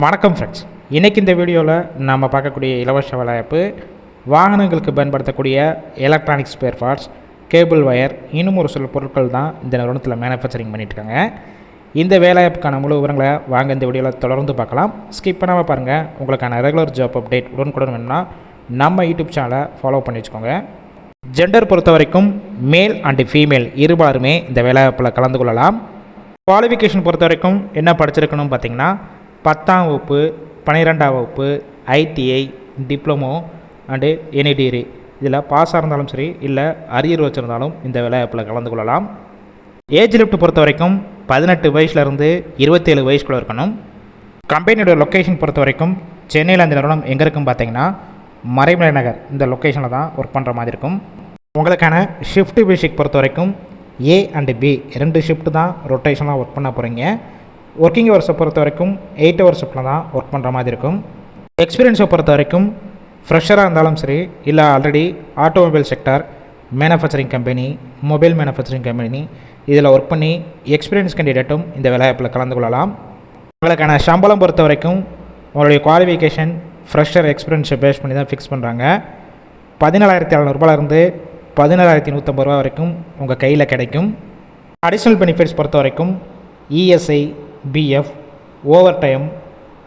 வணக்கம் ஃப்ரெண்ட்ஸ் இன்றைக்கி இந்த வீடியோவில் நம்ம பார்க்கக்கூடிய இலவச வேலைவாய்ப்பு வாகனங்களுக்கு பயன்படுத்தக்கூடிய electronic spare parts cable wire இன்னும் ஒரு சில பொருட்கள் தான் இந்த நிறுவனத்தில் மேனுஃபேக்சரிங் பண்ணிட்டுருக்காங்க. இந்த வேலைவாய்ப்புக்கான முழு விவரங்களை வாங்க இந்த வீடியோவில் தொடர்ந்து பார்க்கலாம். ஸ்கிப் பண்ணாமல் பாருங்கள் உங்களுக்கான ரெகுலர் ஜாப் அப்டேட் உடனுக்குடன் வேணும்னா நம்ம யூடியூப் சேனலை ஃபாலோ பண்ணி வச்சுக்கோங்க. ஜெண்டர் பொறுத்த வரைக்கும் மேல் அண்டு ஃபீமேல் இருபாருமே இந்த வேலைவாய்ப்பில் கலந்து கொள்ளலாம். குவாலிஃபிகேஷன் பொறுத்த வரைக்கும் என்ன படிச்சிருக்கணும் பார்த்திங்கன்னா பத்தாம் வகுப்பு பன்னிரெண்டாம் வகுப்பு ITI diploma and any degree இதில் பாஸாக இருந்தாலும் சரி இல்லை அரியர் வச்சுருந்தாலும் இந்த வேலைவாய்ப்பில் கலந்து கொள்ளலாம். ஏஜ் லிஃப்ட் பொறுத்த வரைக்கும் பதினெட்டு வயசுலேருந்து இருபத்தேழு வயசுக்குள்ளே இருக்கணும். கம்பெனியோட லொக்கேஷன் பொறுத்த வரைக்கும் சென்னையில் அந்த நிறுவனம் எங்கே இருக்குன்னு பார்த்தீங்கன்னா மறைமலை நகர். இந்த லொக்கேஷனில் தான் ஒர்க் பண்ணுற மாதிரி இருக்கும். உங்களுக்கான ஷிஃப்ட் பேசிக் பொறுத்த வரைக்கும் ஏ அண்டு பி ரெண்டு ஷிஃப்ட் தான் ரொட்டேஷனாக ஒர்க் பண்ண போகிறீங்க ஒர்க்கிங் ஹவர்ஸை பொறுத்த வரைக்கும் எயிட் ஹவர்ஸுக்குள்ள தான் ஒர்க் பண்ணுற மாதிரி இருக்கும். எக்ஸ்பீரியன்ஸை பொறுத்த வரைக்கும் ஃப்ரெஷராக இருந்தாலும் சரி இல்லை already automobile sector manufacturing company mobile manufacturing company இதில் ஒர்க் பண்ணி எக்ஸ்பீரியன்ஸ் கேண்டிடேட்டும் இந்த வேலைவாய்ப்பில் கலந்து கொள்ளலாம். உங்களுக்கான சம்பளம் பொறுத்த வரைக்கும் உங்களுடைய குவாலிஃபிகேஷன் ஃப்ரெஷர் எக்ஸ்பீரியன்ஸை பேஸ் பண்ணி தான் ஃபிக்ஸ் பண்ணுறாங்க பதினேழாயிரத்தி எழுநூறுபாலேருந்து பதினேழாயிரத்தி நூற்றம்பது ரூபா வரைக்கும் உங்கள் கையில் கிடைக்கும். அடிஷ்னல் பெனிஃபிட்ஸ் பொறுத்த வரைக்கும் ESI PF overtime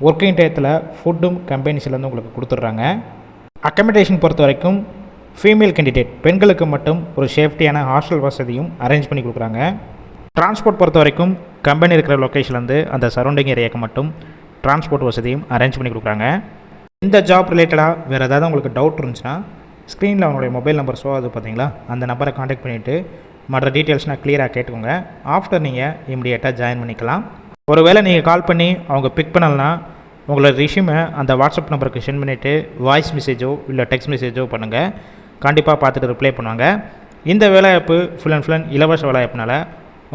working டயத்தில் ஃபுட்டும் கம்பெனிஸ்லேருந்து உங்களுக்கு கொடுத்துட்றாங்க. அக்கமடேஷன் பொறுத்த வரைக்கும் ஃபீமேல் கேண்டிடேட் பெண்களுக்கு மட்டும் ஒரு சேஃப்டியான ஹாஸ்டல் வசதியும் அரேஞ்ச் பண்ணி கொடுக்குறாங்க. டிரான்ஸ்போர்ட் பொறுத்த வரைக்கும் கம்பெனி இருக்கிற லொக்கேஷன்லேருந்து அந்த சரௌண்டிங் ஏரியாவுக்கு மட்டும் டிரான்ஸ்போர்ட் வசதியும் அரேஞ்ச் பண்ணி கொடுக்குறாங்க. இந்த ஜாப் ரிலேட்டடாக வேறு ஏதாவது உங்களுக்கு டவுட் இருந்துச்சுன்னா ஸ்க்ரீனில் அவங்களுடைய மொபைல் நம்பர் ஷோ ஆகுது பார்த்தீங்களா அந்த நம்பரை காண்டாக்ட் பண்ணிவிட்டு மற்ற டீட்டெயில்ஸ்னால் க்ளியராக கேட்டுக்கோங்க. ஆஃப்டர் நீங்கள் இமிடியேட்டாக ஜாயின் பண்ணிக்கலாம். ஒருவேளை நீங்கள் கால் பண்ணி அவங்க பிக் பண்ணலனா உங்களோட ரிஷ்யூமை அந்த வாட்ஸ்அப் நம்பருக்கு சென்ட் பண்ணிவிட்டு வாய்ஸ் மெசேஜோ இல்லை டெக்ஸ்ட் மெசேஜோ பண்ணுங்கள் கண்டிப்பாக பார்த்துட்டு ரிப்ளை பண்ணுவாங்க. இந்த வேலைவாய்ப்பு ஃபுல் அண்ட் ஃபுல் அண்ட் இலவச வேலைவாய்ப்புனால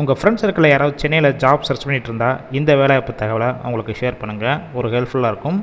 உங்கள் ஃப்ரெண்ட்ஸ் சர்க்கிளில் யாராவது சென்னையில் ஜாப் சர்ச் பண்ணிகிட்டு இருந்தால் இந்த வேலைவாய்ப்பு தகவலை அவங்களுக்கு ஷேர் பண்ணுங்கள் ஒரு ஹெல்ப்ஃபுல்லாக இருக்கும்.